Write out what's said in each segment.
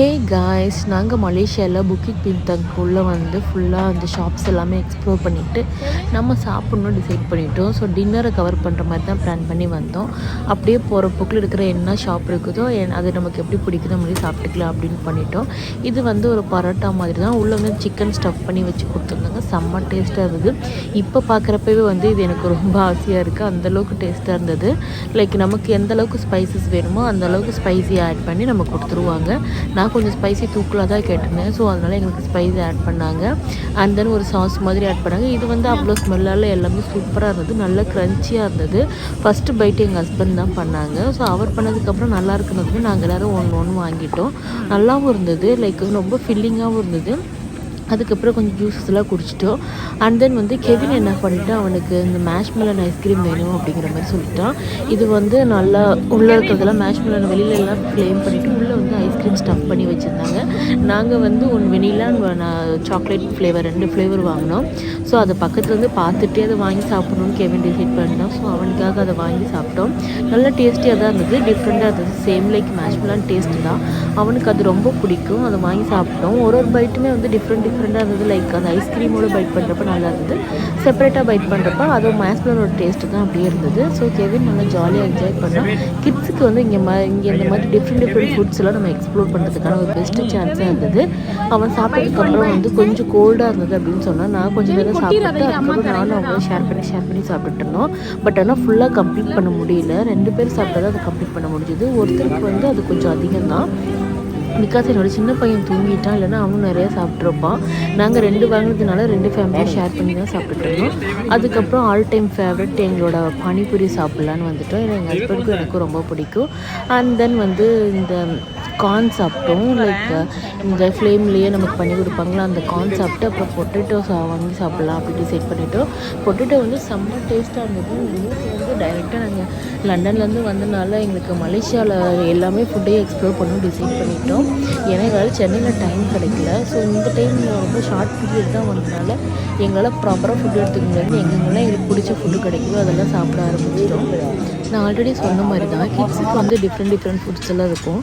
Hey guys நாங்கள் மலேசியாவில் புக்கிட் பின்தங்குள்ளே வந்து ஃபுல்லாக அந்த ஷாப்ஸ் எல்லாமே எக்ஸ்ப்ளோர் பண்ணிவிட்டு நம்ம சாப்பிட்ணும் டிசைட் பண்ணிட்டோம். ஸோ டின்னரை கவர் பண்ணுற மாதிரி தான் பிளான் பண்ணி வந்தோம். அப்படியே போகிற புக்கில் இருக்கிற என்ன ஷாப் இருக்குதோ என் அது நமக்கு எப்படி பிடிக்குதோ மாதிரி சாப்பிட்டுக்கலாம் அப்படின்னு பண்ணிட்டோம். இது வந்து ஒரு பரோட்டா மாதிரி தான். உள்ளே வந்து சிக்கன் ஸ்டஃப் பண்ணி வச்சு கொடுத்துருந்தாங்க. செம்ம டேஸ்ட்டாக இருந்தது. இப்போ பார்க்குறப்பவே வந்து இது எனக்கு ரொம்ப ஆசையாக இருக்குது அந்தளவுக்கு டேஸ்ட்டாக இருந்தது. லைக் நமக்கு எந்த அளவுக்கு ஸ்பைசஸ் வேணுமோ அந்த அளவுக்கு ஸ்பைசி ஆட் பண்ணி நம்ம கொடுத்துருவாங்க. நான் கொஞ்சம் ஸ்பைசி தூக்கலாக தான் கேட்டிருந்தேன். ஸோ அதனால் எங்களுக்கு ஸ்பைசி ஆட் பண்ணாங்க. அண்ட் தென் ஒரு சாஸ் மாதிரி ஆட் பண்ணாங்க. இது வந்து அவ்வளோ ஸ்மெல்லால் எல்லாமே சூப்பராக இருந்தது. நல்ல க்ரன்ச்சியாக இருந்தது. ஃபஸ்ட்டு பைட்டு எங்கள் ஹஸ்பண்ட் தான் பண்ணாங்க. ஸோ அவர் பண்ணதுக்கப்புறம் நல்லா இருக்குன்னு நாங்கள் எல்லோரும் ஒன்று ஒன்று வாங்கிட்டோம். நல்லாவும் இருந்தது. லைக் ரொம்ப ஃபில்லிங்காகவும் இருந்தது. அதுக்கப்புறம் கொஞ்சம் ஜூஸஸ்லாம் குடிச்சிட்டோம். அண்ட் தென் வந்து கெவின் என்ன பண்ணிட்டான்? அவனுக்கு இந்த மேஷ் மெலன் ஐஸ்கிரீம் வேணும் அப்படிங்கிற மாதிரி சொல்லிட்டான். இது வந்து நல்லா உள்ளே இருக்கிறதெல்லாம் மேஷ் மெலன் வெளியில ஃப்ளேம் பண்ணிவிட்டு ஐஸ்கிரீம் ஸ்டஃப் பண்ணி வச்சுருந்தாங்க. நாங்கள் வந்து ஒன் வெனிலா சாக்லேட் ஃப்ளேவர் ரெண்டு ஃப்ளேவர் வாங்கினோம். ஸோ அதை பக்கத்தில் வந்து பார்த்துட்டே அதை வாங்கி சாப்பிட்ணுன்னு கேவின் டிசைட் பண்ணிட்டோம் ஸோ அவனுக்காக அதை வாங்கி சாப்பிட்டோம். நல்ல டேஸ்டியாக தான் இருந்தது. டிஃப்ரெண்ட்டாக இருந்தது. Same like musk taste taste தான். அவனுக்கு அது ரொம்ப பிடிக்கும். அதை வாங்கி சாப்பிட்டோம். ஒரு ஒரு பைட்டுமே வந்து டிஃப்ரெண்ட் டிஃப்ரெண்ட்டாக இருந்தது. லைக் அந்த ஐஸ்கிரீமோட பைட் பண்ணுறப்ப நல்லா இருந்தது. செப்பரேட்டாக பைட் பண்ணுறப்ப அது மேஸ்பிளனோட டேஸ்ட்டு தான் அப்படியே இருந்தது. ஸோ கெவின் நல்லா ஜாலியாக என்ஜாய் பண்ணோம். கிட்ஸுக்கு வந்து இங்கே மா இங்கே இந்த மாதிரி டிஃப்ரெண்ட் டிஃப்ரெண்ட் ஃபுட்ஸ்லாம் நம்ம நம்ம எக்ஸ்ப்ளோர் பண்ணுறதுக்கான ஒரு பெஸ்ட்டு சான்ஸாக இருந்தது. அவன் சாப்பிட்டதுக்கப்புறம் வந்து கொஞ்சம் கோல்டாக இருந்தது அப்படின்னு சொன்னால் நான் கொஞ்சம் நேரம் சாப்பிட்டு அதுக்கப்புறம் நானும் அவங்க ஷேர் பண்ணி ஷேர் பண்ணி சாப்பிட்டுட்டு இருந்தோம். பட் ஆனால் ஃபுல்லாக கம்ப்ளீட் பண்ண முடியல. ரெண்டு பேர் சாப்பிட்டா அதை கம்ப்ளீட் பண்ண முடிஞ்சுது. ஒருத்தருக்கு வந்து அது கொஞ்சம் அதிகம் தான் பிகாஸ் என்னோடய சின்ன பையன் தூங்கிட்டான். இல்லைனா அவனும் நிறையா சாப்பிட்ருப்பான் நாங்கள் ரெண்டு வாங்கினதுனால ரெண்டு ஃபேமிலியும் ஷேர் பண்ணி தான் சாப்பிட்டுருந்தோம் அதுக்கப்புறம் ஆல் டைம் ஃபேவரட் எங்களோட பானிபூரி சாப்பிட்லான்னு வந்துட்டோம். எங்கள் ஹஸ்பண்டுக்கும் எனக்கும் ரொம்ப பிடிக்கும். அண்ட் தென் வந்து இந்த கார்ன் சாப்பிட்டோம் லைக் இந்த ஃப்ளேம்லேயே நமக்கு பண்ணி கொடுப்பாங்களா அந்த கார்ன் சாப்பிட்டு அப்புறம் பொட்டேட்டோ சா வாங்கி சாப்பிட்லாம் அப்படின்னு டிசைட் பண்ணிவிட்டோம் பொட்டேட்டோ வந்து செம்ம டேஸ்ட்டாக இருந்தது. டைரெக்டாக நாங்கள் லண்டன்லேருந்து வந்தனால எங்களுக்கு மலேசியாவில் எல்லாமே ஃபுட்டையும் எக்ஸ்ப்ளோர் பண்ணணும் டிசைட் பண்ணிட்டோம். ஏன்னா எங்களால் சென்னையில் டைம் கிடைக்கல. ஸோ இந்த டைம் ரொம்ப ஷார்ட் பீரியட் தான் வந்ததுனால எங்களால் ப்ராப்பராக ஃபுட் எடுத்துக்க முடியாது எங்கெங்கெல்லாம் எங்களுக்கு பிடிச்ச ஃபுட்டு கிடைக்குதோ. அதெல்லாம் சாப்பிட ஆரம்பிச்சிட்டோம். நான் ஆல்ரெடி சொன்ன மாதிரி தான் கிட்ஸுக்கு வந்து டிஃப்ரெண்ட் டிஃப்ரெண்ட் ஃபுட்ஸ் எல்லாம் இருக்கும்.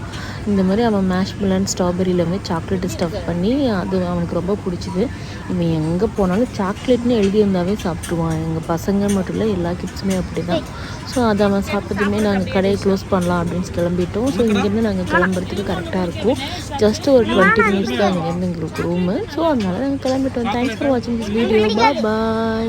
இந்த மாதிரி அவன் மேஷ் மிலன் ஸ்ட்ராபெரி எல்லாமே சாக்லேட்டு ஸ்டஃப் பண்ணி அது அவனுக்கு ரொம்ப பிடிச்சிது. இவன் எங்கே போனாலும் சாக்லேட்னு எழுதியிருந்தாவே சாப்பிட்ருவான் எங்கள் பசங்க மட்டும் இல்லை எல்லா கிட்ஸுமே அப்படி தான் ஸோ அதை அவன் சாப்பிட்டதுமே நாங்கள் கடையை க்ளோஸ் பண்ணலாம் அப்படின்னு கிளம்பிட்டோம். ஸோ இங்கேருந்து நாங்கள் கிளம்புறதுக்கு கரெக்டாக இருக்கும். ஜஸ்ட் ஒரு டுவெண்ட்டி மினிட்ஸ் தான் இங்கேருந்து எங்களுக்கு ரூமு ஸோ அதனால நாங்கள் கிளம்பிட்டோம். தேங்க்ஸ் ஃபார் வாட்சிங் திஸ் வீடியோ பாய்